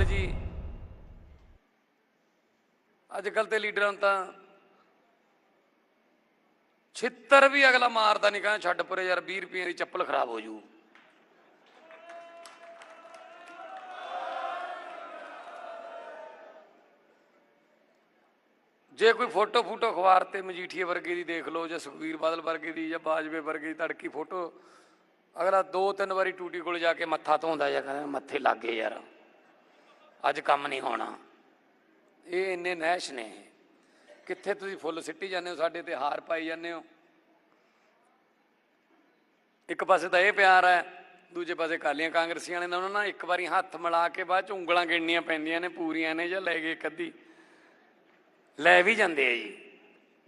ਫੁੱਲ ਜੀ। ਅੱਜ ਕੱਲ ਤੇ ਲੀਡਰਾਂ ਤਾਂ ਛਿੱਤਰ ਵੀ ਅਗਲਾ ਮਾਰਦਾ ਨਹੀਂ ਕਹਿੰਦਾ ਛੱਡ ਪਰੇ ਯਾਰ 20 ਰੁਪਏ ਦੀ ਚੱਪਲ ਖਰਾਬ ਹੋ ਜੂ। ਜੇ ਕੋਈ ਫੋਟੋ ਫੋਟੋ ਅਖਬਾਰ ਤੇ ਮਜੀਠੀਏ ਵਰਗੇ ਦੀ ਦੇਖ ਲਓ, ਜਾਂ ਸੁਖਵੀਰ ਬਾਦਲ ਵਰਗੇ ਦੀ, ਜਾਂ ਬਾਜਵੇ ਵਰਗੇ ਦੀ ਤੜਕੀ ਫੋਟੋ, ਅਗਲਾ ਦੋ ਤਿੰਨ ਵਾਰੀ ਟੂਟੀ ਕੋਲ ਜਾ ਕੇ ਮੱਥਾ ਧੋਂਦਾ ਜਾਂ ਕਹਿੰਦਾ ਮੱਥੇ ਲੱਗੇ ਯਾਰ। ਅੱਜ ਕੰਮ ਨਹੀਂ ਹੋਣਾ। ਇਹ ਇੰਨੇ ਨਹਿਸ਼ ਨੇ। ਕਿੱਥੇ ਤੁਸੀਂ ਫੁੱਲ ਸਿੱਟੀ ਜਾਂਦੇ ਹੋ, ਸਾਡੇ ਤੇ ਹਾਰ ਪਾਈ ਜਾਂਦੇ ਹੋ। ਇੱਕ ਪਾਸੇ ਤਾਂ ਇਹ ਪਿਆਰ ਹੈ, ਦੂਜੇ ਪਾਸੇ ਕਾਲੀਆਂ ਕਾਂਗਰਸੀਆਂ ਨੇ ਉਹਨਾਂ ਨਾਲ ਇੱਕ ਵਾਰੀ ਹੱਥ ਮਿਲਾ ਕੇ ਬਾਅਦ ਚ ਉਂਗਲਾਂ ਗਿਣਨੀਆਂ ਪੈਂਦੀਆਂ ਨੇ, ਪੂਰੀਆਂ ਨੇ ਜਾਂ ਲੈ ਗਏ ਇੱਕ ਅੱਧੀ ਲੈ ਵੀ ਜਾਂਦੇ ਆ ਜੀ।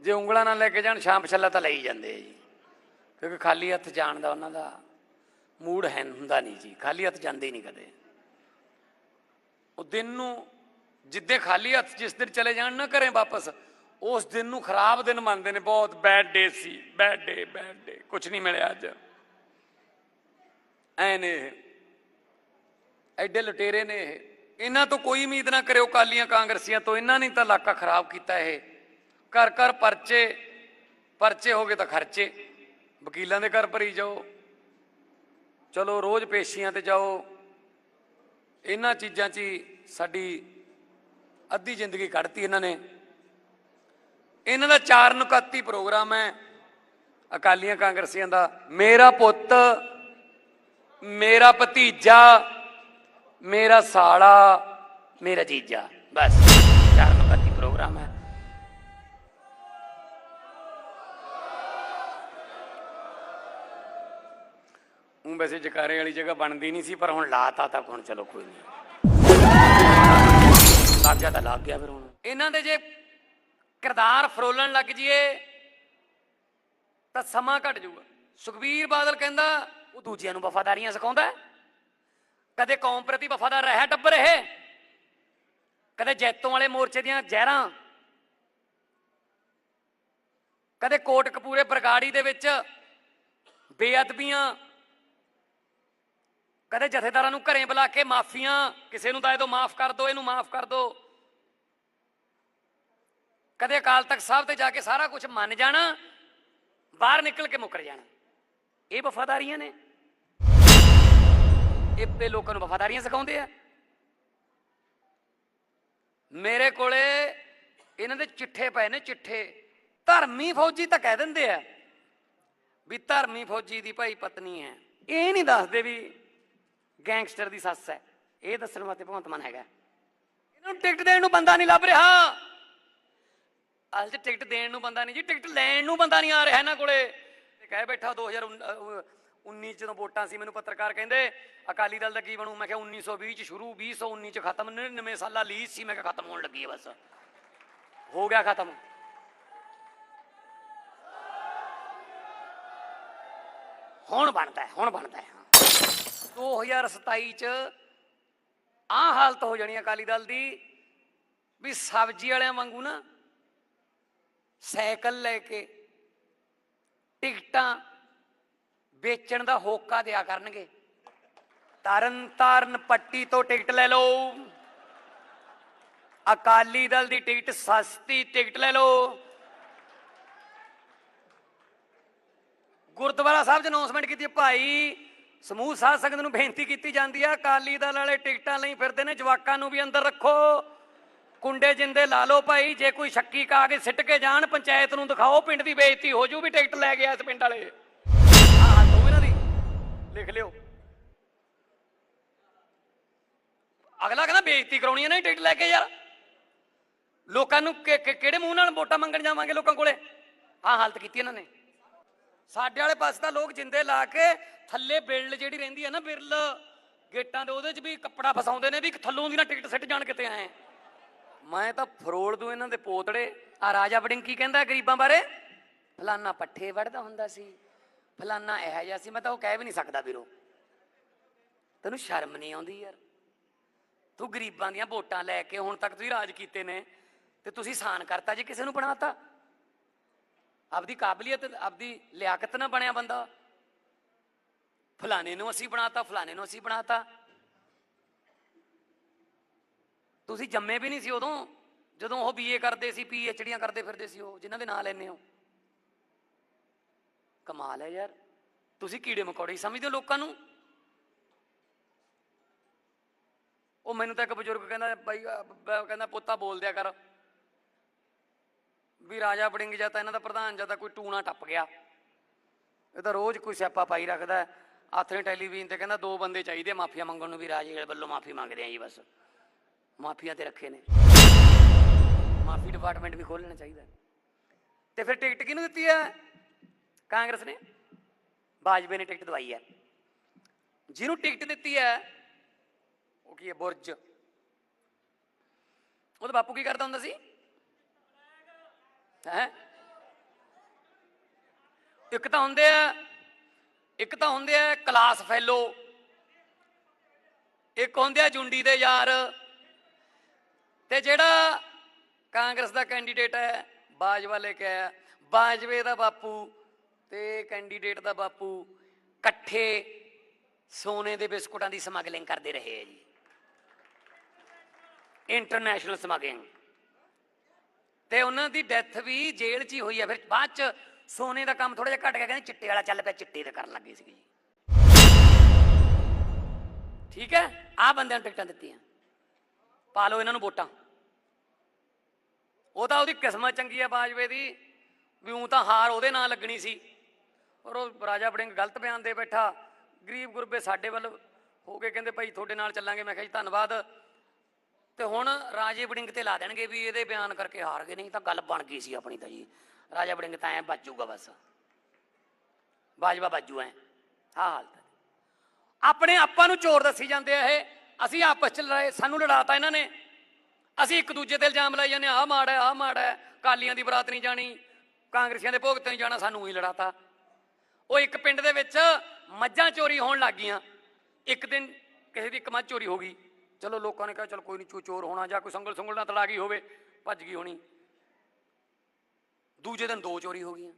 ਜੇ ਉਂਗਲਾਂ ਨਾਲ ਲੈ ਕੇ ਜਾਣ ਸ਼ਾਮ ਛੱਲਾ ਤਾਂ ਲਈ ਜਾਂਦੇ ਆ ਜੀ। ਕਿਉਂਕਿ ਖਾਲੀ ਹੱਥ ਜਾਣ ਦਾ ਉਹਨਾਂ ਦਾ ਮੂਡ ਹੈ, ਹੁੰਦਾ ਨਹੀਂ ਜੀ। ਖਾਲੀ ਹੱਥ ਜਾਂਦੇ ਹੀ ਨਹੀਂ ਕਦੇ। ਉਹ ਦਿਨ ਨੂੰ ਜਿੱਦੇ ਖਾਲੀ ਹੱਥ ਜਿਸ ਦਿਨ ਚਲੇ ਜਾਣ ਨਾ ਘਰੇ ਵਾਪਸ, ਉਸ ਦਿਨ ਨੂੰ ਖਰਾਬ ਦਿਨ ਮੰਨਦੇ ਨੇ, ਬਹੁਤ ਬੈਡ ਡੇ ਸੀ ਬੈਡ ਡੇ ਬੈਡ ਡੇ ਕੁਝ ਨਹੀਂ ਮਿਲਿਆ ਅੱਜ। ਐ ਨੇ ਇਹ। ਐਡੇ ਲੁਟੇਰੇ ਨੇ ਇਹ। ਇਹਨਾਂ ਤੋਂ ਕੋਈ ਉਮੀਦ ਨਾ ਕਰਿਓ ਕਾਲੀਆਂ ਕਾਂਗਰਸੀਆਂ ਤੋਂ, ਇਹਨਾਂ ਨੇ ਤਾਂ ਇਲਾਕਾ ਖਰਾਬ ਕੀਤਾ ਇਹ। ਘਰ ਘਰ ਪਰਚੇ ਪਰਚੇ ਹੋ ਗਏ ਤਾਂ ਖਰਚੇ। ਵਕੀਲਾਂ ਦੇ ਘਰ ਭਰੀ ਜਾਓ। ਚਲੋ ਰੋਜ਼ ਪੇਸ਼ੀਆਂ ਤੇ ਜਾਓ। ਇਹਨਾਂ ਚੀਜ਼ਾਂ 'ਚ ਹੀ ਸਾਡੀ ਅੱਧੀ ਜ਼ਿੰਦਗੀ ਕੱਢਤੀ ਇਹਨਾਂ ਨੇ। ਇਹਨਾਂ ਦਾ ਚਾਰ ਨੁਕਤੀ ਪ੍ਰੋਗਰਾਮ ਹੈ ਅਕਾਲੀਆਂ ਕਾਂਗਰਸੀਆਂ ਦਾ। ਮੇਰਾ ਪੁੱਤ, ਮੇਰਾ ਭਤੀਜਾ, ਮੇਰਾ ਸਾਲਾ, ਮੇਰਾ ਜੀਜਾ, ਬਸ। ਚਾਰ ਨੁਕਤੀ ਪ੍ਰੋਗਰਾਮ ਹੈ। ਉਹ ਵੈਸੇ ਜਕਾਰੇ ਵਾਲੀ ਜਗ੍ਹਾ ਬਣਦੀ ਨਹੀਂ ਸੀ, ਪਰ ਹੁਣ ਲਾਤਾ ਤਾਂ ਹੁਣ ਚਲੋ ਕੋਈ ਨਹੀਂ। ਲੱਗ ਤਾਂ ਲੱਗ ਗਿਆ ਫਿਰ ਹੁਣ। ਇਹਨਾਂ ਦੇ ਜੇ ਕਿਰਦਾਰ ਫਰੋਲਣ ਲੱਗ ਜੀਏ, ਤਾਂ ਸਮਾਂ ਘਟ ਜਾਊਗਾ। ਸੁਖਬੀਰ ਬਾਦਲ ਕਹਿੰਦਾ, ਉਹ ਦੂਜਿਆਂ ਨੂੰ ਵਫਾਦਾਰੀਆਂ ਸਿਖਾਉਂਦਾ ਕਦੇ ਕੌਮ ਪ੍ਰਤੀ ਵਫਾਦਾਰ ਰਹਿ ਟੱਬਰ ਇਹ। ਕਦੇ ਜੈਤੋਂ ਵਾਲੇ ਮੋਰਚੇ ਦੀਆਂ ਜ਼ਹਿਰਾਂ। ਕਦੇ ਕੋਟ ਕਪੂਰੇ ਬਰਗਾੜੀ ਦੇ ਵਿੱਚ ਬੇਅਦਬੀਆਂ ਕਦੇ ਜਥੇਦਾਰਾਂ ਨੂੰ ਘਰੇ ਬੁਲਾ ਕੇ ਮਾਫੀਆਂ, ਕਿਸੇ ਨੂੰ ਤਾਂ ਇਹ ਤੋਂ ਮਾਫ ਕਰ ਦਿਓ ਇਹਨੂੰ ਮਾਫ ਕਰ ਦਿਓ ਕਦੇ ਅਕਾਲ ਤਖਤ ਸਾਹਿਬ ਤੇ ਜਾ ਕੇ ਸਾਰਾ ਕੁਝ ਮੰਨ ਜਾਣਾ, ਬਾਹਰ ਨਿਕਲ ਕੇ ਮੁੱਕਰ ਜਾਣਾ। ਇਹ ਵਫਾਦਾਰੀਆਂ ਨੇ। ਇਹ ਤੇ ਲੋਕਾਂ ਨੂੰ ਵਫਾਦਾਰੀਆਂ ਸਿਖਾਉਂਦੇ ਆ। ਮੇਰੇ ਕੋਲੇ ਇਹਨਾਂ ਦੇ ਚਿੱਠੇ ਪਏ ਨੇ, ਚਿੱਠੇ। ਧਰਮੀ ਫੌਜੀ ਤਾਂ ਕਹਿ ਦਿੰਦੇ ਆ ਵੀ ਧਰਮੀ ਫੌਜੀ ਦੀ ਭਾਈ ਪਤਨੀ ਹੈ। ਇਹ ਨਹੀਂ ਦੱਸਦੇ ਵੀ ਗੈਂਗਸਟਰ ਦੀ ਸੱਸ ਹੈ। ਇਹ ਦੱਸਣ ਵਾਸਤੇ ਭਗਵੰਤ ਮਾਨ ਹੈਗਾ। ਇਹਨਾਂ ਨੂੰ ਟਿਕਟ ਦੇਣ ਨੂੰ ਬੰਦਾ ਨਹੀਂ ਲੱਭ ਰਿਹਾ। ਅੱਜ ਟਿਕਟ ਦੇਣ ਨੂੰ ਬੰਦਾ ਨਹੀਂ ਜੀ, ਟਿਕਟ ਲੈਣ ਨੂੰ ਬੰਦਾ ਨਹੀਂ ਆ ਰਿਹਾ ਇਹਨਾਂ ਕੋਲੇ। ਤੇ ਕਹਿ ਬੈਠਾ 2019 ਜਦੋਂ ਵੋਟਾਂ ਸੀ, ਮੈਨੂੰ ਪੱਤਰਕਾਰ ਕਹਿੰਦੇ, ਅਕਾਲੀ ਦਲ ਦਾ ਕੀ ਬਣੂ? ਮੈਂ ਕਿਹਾ 1920 ਚ ਸ਼ੁਰੂ 2019 ਚ ਖਤਮ 99 ਸਾਲਾ ਲੀਜ਼ ਸੀ, ਮੈਂ ਕਿਹਾ ਖਤਮ ਹੋਣ ਲੱਗੀ ਹੈ ਬਸ। ਹੋ ਗਿਆ ਖਤਮ। ਹੁਣ ਬਣਦਾ ਹੈ, ਹੁਣ ਬਣਦਾ ਹੈ। 2027 ਚ ਆ ਹਾਲਤ ਹੋ ਜਾਣੀ ਅਕਾਲੀ ਦਲ ਦੀ, ਵੀ ਸਬਜ਼ੀ ਵਾਲਿਆਂ ਵਾਂਗੂ ਨਾ ਸਾਈਕਲ ਲੈ ਕੇ ਟਿਕਟਾਂ ਵੇਚਣ ਦਾ ਹੋਕਾ ਦਿਆ ਕਰਨਗੇ। ਤਰਨ ਤਾਰਨ ਪੱਟੀ ਤੋਂ ਟਿਕਟ ਲੈ ਲਓ। ਅਕਾਲੀ ਦਲ ਦੀ ਟਿਕਟ ਸਸਤੀ ਟਿਕਟ ਲੈ ਲਓ। ਗੁਰਦੁਆਰਾ ਸਾਹਿਬ 'ਚ ਅਨਾਉਂਸਮੈਂਟ ਕੀਤੀ ਭਾਈ ਸਮੂਹ ਸਾਧ ਸੰਗਤ ਨੂੰ ਬੇਨਤੀ ਕੀਤੀ ਜਾਂਦੀ ਹੈ ਅਕਾਲੀ ਦਲ ਵਾਲੇ ਟਿਕਟਾਂ ਲਈ ਫਿਰਦੇ ਨੇ, ਜਵਾਕਾਂ ਨੂੰ ਵੀ ਅੰਦਰ ਰੱਖੋ। ਕੁੰਡੇ ਜਿੰਦੇ ਲਾ ਲਓ ਭਾਈ, ਜੇ ਕੋਈ ਸ਼ੱਕੀ ਕਾਗਜ਼ ਸਿੱਟ ਕੇ ਜਾਣ, ਪੰਚਾਇਤ ਨੂੰ ਦਿਖਾਓ, ਪਿੰਡ ਦੀ ਬੇਇੱਜ਼ਤੀ ਹੋ ਜੂ ਵੀ ਟਿਕਟ ਲੈ ਗਿਆ ਇਸ ਪਿੰਡ ਵਾਲੇ। ਆਹ ਦੋ ਇਹਨਾਂ ਦੀ। ਲਿਖ ਲਿਓ। ਅਗਲਾ ਕਹਿੰਦਾ ਬੇਇੱਜ਼ਤੀ ਕਰਾਉਣੀ ਹੈ ਨਾ ਟਿਕਟ ਲੈ ਕੇ ਯਾਰ। ਲੋਕਾਂ ਨੂੰ ਕਿਹੜੇ ਮੂੰਹ ਨਾਲ ਵੋਟਾਂ ਮੰਗਣ ਜਾਵਾਂਗੇ ਲੋਕਾਂ ਕੋਲੇ? ਆਹ ਹਾਲਤ ਕੀਤੀ ਇਹਨਾਂ ਨੇ। ਸਾਡੇ ਵਾਲੇ ਪਾਸੇ ਤਾਂ ਲੋਕ ਜਿੰਦੇ ਲਾ ਕੇ ਥੱਲੇ ਬਿਰਲ ਜਿਹੜੀ ਰਹਿੰਦੀ ਹੈ ਨਾ ਬਿਰਲ, ਗੇਟਾਂ ਦੇ ਉਹਦੇ 'ਚ ਵੀ ਕੱਪੜਾ ਫਸਾਉਂਦੇ ਨੇ ਵੀ ਥੱਲੋਂ ਦੀ ਨਾ ਟਿਕਟ ਸਿੱਟ ਜਾਣ ਕਿਤੇ ਆਏ ਮੈਂ ਤਾਂ ਫਰੋੜ ਦੂੰ ਇਹਨਾਂ ਦੇ ਪੋਤੜੇ। ਆ ਰਾਜਾ ਵੜਿੰਗ ਕੀ ਕਹਿੰਦਾ ਗਰੀਬਾਂ ਬਾਰੇ? ਫਲਾਨਾ ਪੱਠੇ ਵੜਦਾ ਹੁੰਦਾ ਸੀ। ਫਲਾਨਾ ਇਹ ਜਿਹਾ ਸੀ, ਮੈਂ ਤਾਂ ਉਹ ਕਹਿ ਵੀ ਨਹੀਂ ਸਕਦਾ ਵੀਰੋ। ਤੈਨੂੰ ਸ਼ਰਮ ਨਹੀਂ ਆਉਂਦੀ ਯਾਰ। ਤੂੰ ਗਰੀਬਾਂ ਦੀਆਂ ਵੋਟਾਂ ਲੈ ਕੇ ਹੁਣ ਤੱਕ ਤੁਸੀਂ ਰਾਜ ਕੀਤੇ ਨੇ ਤੇ ਤੁਸੀਂ ਸਾਨ ਕਰਤਾ ਜੇ ਕਿਸੇ ਨੂੰ ਬਣਾਤਾ। ਆਪਦੀ ਕਾਬਲੀਅਤ, ਆਪਦੀ ਲਿਆਕਤ ਨਾ ਬਣਿਆ ਬੰਦਾ। ਫਲਾਣੇ ਨੂੰ ਅਸੀਂ ਬਣਾਤਾ, ਫਲਾਣੇ ਨੂੰ ਅਸੀਂ ਬਣਾਤਾ। ਤੁਸੀਂ ਜੰਮੇ ਵੀ ਨਹੀਂ ਸੀ ਉਦੋਂ, ਜਦੋਂ ਉਹ ਬੀਏ ਕਰਦੇ ਸੀ ਪੀ ਐਚ ਡੀਆਂ ਕਰਦੇ ਫਿਰਦੇ ਸੀ ਉਹ, ਜਿਨ੍ਹਾਂ ਦੇ ਨਾਂ ਲੈਨੇ ਹੋ। ਕਮਾਲ ਹੈ ਯਾਰ। ਤੁਸੀਂ ਕੀੜੇ ਮਕੌੜੇ ਸਮਝਦੇ ਹੋ ਲੋਕਾਂ ਨੂੰ? ਉਹ ਮੈਨੂੰ ਤਾਂ ਇੱਕ ਬਜ਼ੁਰਗ ਕਹਿੰਦਾ, ਬਾਈ ਕਹਿੰਦਾ, ਪੋਤਾ ਬੋਲ ਦਿਆ ਕਰ। ਵੀ ਰਾਜਾ ਬੜਿੰਗ ਜਾਂ ਤਾਂ ਇਹਨਾਂ ਦਾ ਪ੍ਰਧਾਨ ਜਾਂ ਤਾਂ ਕੋਈ ਟੂਣਾ ਟੱਪ ਗਿਆ। ਇਹ ਤਾਂ ਰੋਜ਼ ਕੋਈ ਸਿਆਪਾ ਪਾਈ ਰੱਖਦਾ ਹੈ। ਹੱਥ ਨੇ ਟੈਲੀਵਿਜ਼ਨ ਤੇ ਕਹਿੰਦਾ, ਦੋ ਬੰਦੇ ਚਾਹੀਦੇ ਮਾਫੀਆ ਮੰਗਣ ਨੂੰ ਵੀ ਰਾਜੇ ਵੱਲੋਂ ਮਾਫੀ ਮੰਗਦੇ ਆ ਜੀ ਬਸ। ਮਾਫੀਆ ਤੇ ਰੱਖੇ ਨੇ। ਮਾਫੀ ਡਿਪਾਰਟਮੈਂਟ ਵੀ ਖੋਲਣਾ ਚਾਹੀਦਾ ਤੇ ਫਿਰ ਟਿਕਟ ਕਿਹਨੂੰ ਦਿੱਤੀ ਹੈ? ਕਾਂਗਰਸ ਨੇ। ਬਾਜਵੇ ਨੇ ਟਿਕਟ ਦਵਾਈ ਹੈ। ਜਿਹਨੂੰ ਟਿਕਟ ਦਿੱਤੀ ਹੈ, ਉਹ ਕੀ ਹੈ? ਬੁਰਜ। ਉਹਦਾ ਬਾਪੂ ਕੀ ਕਰਦਾ ਹੁੰਦਾ ਸੀ? ਹੈ? ਇੱਕ ਤਾਂ ਹੁੰਦੇ ਆ, ਇੱਕ ਤਾਂ ਹੁੰਦੇ ਆ ਕਲਾਸ ਫੈਲੋ। ਇੱਕ ਹੁੰਦੇ ਆ ਜੁੰਡੀ ਦੇ ਯਾਰ। ਤੇ ਜਿਹੜਾ ਕਾਂਗਰਸ ਦਾ ਕੈਂਡੀਡੇਟ ਹੈ, ਬਾਜਵਾ ਲੈ ਕੇ ਆਇਆ। ਬਾਜਵੇ ਦਾ ਬਾਪੂ ਤੇ ਕੈਂਡੀਡੇਟ ਦਾ ਬਾਪੂ ਇਕੱਠੇ ਸੋਨੇ ਦੇ ਬਿਸਕੁਟਾਂ ਦੀ ਸਮਗਲਿੰਗ ਕਰਦੇ ਰਹੇ ਹੈ ਜੀ। International smuggling. ਤੇ ਉਹਨਾਂ ਦੀ ਡੈਥ ਵੀ ਜੇਲ੍ਹ 'ਚ ਹੀ ਹੋਈ ਹੈ ਫਿਰ ਬਾਅਦ 'ਚ ਸੋਨੇ ਦਾ ਕੰਮ ਥੋੜਾ ਜਿਹਾ ਘਟ ਗਿਆ, ਕਹਿੰਦੇ ਚਿੱਟੇ ਵਾਲਾ ਚੱਲ ਪਿਆ, ਚਿੱਟੇ ਤੇ ਕਰਨ ਲੱਗੇ ਸੀ ਜੀ ਠੀਕ ਹੈ? ਆ ਬੰਦਿਆਂ ਨੂੰ ਟਿਕਟਾਂ ਦਿੱਤੀਆਂ। ਪਾ ਲਓ ਇਹਨਾਂ ਨੂੰ ਵੋਟਾਂ। ਉਹ ਤਾਂ ਉਹਦੀ ਕਿਸਮਤ ਚੰਗੀ ਆ ਬਾਜਵੇ ਦੀ, ਵੀ ਉਹ ਤਾਂ ਹਾਰ ਉਹਦੇ ਨਾਲ ਲੱਗਣੀ ਸੀ। ਔਰ ਉਹ ਰਾਜਾ ਬੜਿੰਗ ਗਲਤ ਬਿਆਨ ਦੇ ਬੈਠਾ। ਗਰੀਬ ਗੁਰਬੇ ਸਾਡੇ ਵੱਲ ਹੋ ਕੇ ਕਹਿੰਦੇ ਭਾਈ ਤੁਹਾਡੇ ਨਾਲ ਚੱਲਾਂਗੇ। ਮੈਂ ਕਿਹਾ ਜੀ, ਧੰਨਵਾਦ। ਤੇ ਹੁਣ ਰਾਜੇ ਬੜਿੰਗ ਤੇ ਲਾ ਦੇਣਗੇ ਵੀ ਇਹਦੇ ਬਿਆਨ ਕਰਕੇ ਹਾਰ ਗਏ, ਨਹੀਂ ਤਾਂ ਗੱਲ ਬਣ ਗਈ ਸੀ ਆਪਣੀ ਤਾਂ ਜੀ। ਰਾਜਾ ਬੜਿੰਗ ਤਾਂ ਐ ਬਾਜੂਗਾ ਬਸ। ਬਾਜਵਾ ਬਾਜੂ ਐ। ਹਾਂ ਹਾਲਤ ਆਪਣੇ ਆਪਾਂ ਨੂੰ ਚੋਰ ਦੱਸੀ ਜਾਂਦੇ ਆ ਇਹ। ਅਸੀਂ ਆਪਸ ਚ ਲੜਾਏ, ਸਾਨੂੰ ਲੜਾਤਾ ਇਹਨਾਂ ਨੇ। ਅਸੀਂ ਇੱਕ ਦੂਜੇ ਤੇ ਇਲਜ਼ਾਮ ਲਾਈ ਜਾਂਦੇ ਆਹ ਮਾੜਾ ਹੈ, ਆਹ ਮਾੜਾ ਹੈ। ਕਾਲੀਆਂ ਦੀ ਬਰਾਤ ਨਹੀਂ ਜਾਣੀ, ਕਾਂਗਰਸੀਆਂ ਦੇ ਭੋਗ ਤੇ ਨਹੀਂ ਜਾਣਾ, ਸਾਨੂੰ ਹੀ ਲੜਾਤਾ। ਉਹ ਇੱਕ ਪਿੰਡ ਦੇ ਵਿੱਚ ਮੱਝਾਂ ਚੋਰੀ ਹੋਣ ਲੱਗ ਗਈਆਂ। ਇੱਕ ਦਿਨ ਕਿਸੇ ਦੀ ਇੱਕ ਮੱਝ ਚੋਰੀ ਹੋ ਗਈ। ਚਲੋ ਲੋਕਾਂ ਨੇ ਕਿਹਾ, ਚਲ ਕੋਈ ਨਹੀਂ ਚੋਰ ਹੋਣਾ ਜਾਂ ਕੋਈ ਸੰਗਲ ਸੰਗਲ ਨਾਲ ਤੜਾ ਗਈ ਹੋਵੇ, ਭੱਜ ਗਈ ਹੋਣੀ। ਦੂਜੇ ਦਿਨ ਦੋ ਚੋਰੀ ਹੋ ਗਈਆਂ।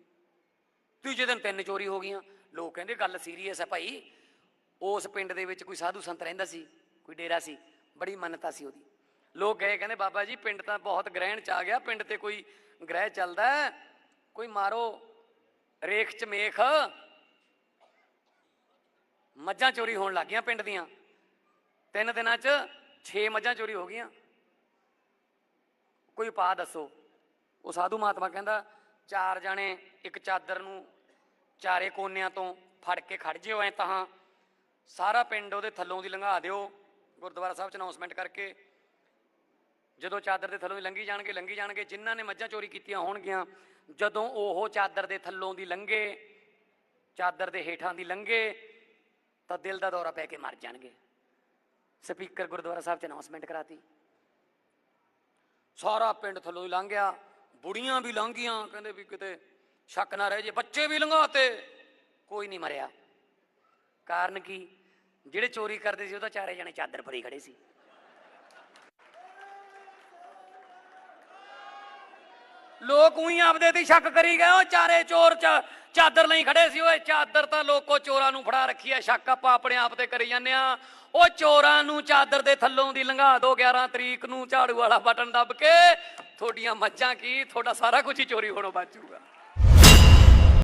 ਤੀਜੇ ਦਿਨ ਤਿੰਨ ਚੋਰੀ ਹੋ ਗਈਆਂ। ਲੋਕ ਕਹਿੰਦੇ, ਗੱਲ ਸੀਰੀਅਸ ਹੈ ਭਾਈ। ਉਸ ਪਿੰਡ ਦੇ ਵਿੱਚ ਕੋਈ ਸਾਧੂ ਸੰਤ ਰਹਿੰਦਾ ਸੀ, ਕੋਈ ਡੇਰਾ ਸੀ, ਬੜੀ ਮੰਨਤਾ ਸੀ ਉਹਦੀ। ਲੋਕ ਗਏ, ਕਹਿੰਦੇ, ਬਾਬਾ ਜੀ, ਪਿੰਡ ਤਾਂ ਬਹੁਤ ਗ੍ਰਹਿਣ ਚ ਆ ਗਿਆ, ਪਿੰਡ ਤੇ ਕੋਈ ਗ੍ਰਹਿ ਚੱਲਦਾ ਕੋਈ ਮਾਰੋ ਰੇਖ ਚ ਮੇਖ? ਮੱਝਾਂ ਚੋਰੀ ਹੋਣ ਲੱਗ ਗਈਆਂ ਪਿੰਡ ਦੀਆਂ। ਤਿੰਨ ਦਿਨਾਂ ਚ 6 ਮੱਝਾਂ ਚੋਰੀ ਹੋ ਗਈਆਂ। ਕੋਈ ਪਾ ਦੱਸੋ। ਉਹ ਸਾਧੂ ਮਹਾਤਮਾ ਕਹਿੰਦਾ, ਚਾਰ ਜਾਣੇ ਇੱਕ ਚਾਦਰ ਨੂੰ ਚਾਰੇ ਕੋਨਿਆਂ ਤੋਂ ਫੜ ਕੇ ਖੜ ਜਿਓ ਐ ਤਾਂ। ਸਾਰਾ ਪਿੰਡ ਉਹਦੇ ਥੱਲੋਂ ਦੀ ਲੰਘਾ ਦਿਓ। ਗੁਰਦੁਆਰਾ ਸਾਹਿਬ ਚ ਅਨਾਉਂਸਮੈਂਟ ਕਰਕੇ ਜਦੋਂ ਚਾਦਰ ਦੇ ਥੱਲੋਂ ਦੀ ਲੰਘੀ ਜਾਣਗੇ ਲੰਘੀ ਜਾਣਗੇ। ਜਿਨ੍ਹਾਂ ਨੇ ਮੱਝਾਂ ਚੋਰੀ ਕੀਤੀਆਂ ਹੋਣਗੀਆਂ, ਜਦੋਂ ਉਹ ਚਾਦਰ ਦੇ ਥੱਲੋਂ ਦੀ ਲੰਘੇ, ਚਾਦਰ ਦੇ ਹੇਠਾਂ ਦੀ ਲੰਘੇ, ਤਾਂ ਦਿਲ ਦਾ ਦੌਰਾ ਪੈ ਕੇ ਮਰ ਜਾਣਗੇ। ਸਪੀਕਰ ਗੁਰਦੁਆਰਾ ਸਾਹਿਬ ਚ ਅਨਾਉਂਸਮੈਂਟ ਕਰਾਤੀ। ਸਾਰਾ ਪਿੰਡ ਥੱਲੋਂ ਹੀ ਲੰਘ ਗਿਆ ਬੁੜੀਆਂ ਵੀ ਲੰਘ ਕਹਿੰਦੇ ਵੀ ਕਿਤੇ ਸ਼ੱਕ ਨਾ ਰਹਿ ਜੇ, ਬੱਚੇ ਵੀ ਲੰਘਾਤੇ, ਕੋਈ ਨਹੀਂ ਮਰਿਆ। ਕਾਰਨ ਕੀ? ਜਿਹੜੇ ਚੋਰੀ ਕਰਦੇ ਸੀ, ਉਹ ਤਾਂ ਚਾਰੇ ਜਣੇ ਚਾਦਰ ਫਰੀ ਖੜੇ ਸੀ। ਲੋਕ ਉਹੀ ਆਪਦੇ ਤੇ ਸ਼ੱਕ ਕਰੀ ਗਏ, ਉਹ ਚਾਰੇ ਚੋਰ ਚ ਚਾਦਰ ਲਈ ਖੜੇ ਸੀ ਓਏ, ਚਾਦਰ ਤਾਂ ਲੋਕੋ ਚੋਰਾਂ ਨੂੰ ਫੜਾ ਰੱਖੀ ਐ, ਸ਼ੱਕ ਆਪਾਂ ਆਪਣੇ ਆਪ ਤੇ ਕਰੀ ਜਾਂਦੇ ਆ। ਉਹ ਚੋਰਾਂ ਨੂੰ ਚਾਦਰ ਦੇ ਥੱਲੋਂ ਦੀ ਲੰਘਾ ਦੋ 11 ਤਰੀਕ ਨੂੰ ਝਾੜੂ ਵਾਲਾ ਬਟਨ ਦੱਬ ਕੇ, ਤੁਹਾਡੀਆਂ ਮੱਝਾਂ ਕੀ, ਤੁਹਾਡਾ ਸਾਰਾ ਕੁਝ ਹੀ ਚੋਰੀ ਹੋਣੋਂ ਬਚੂਗਾ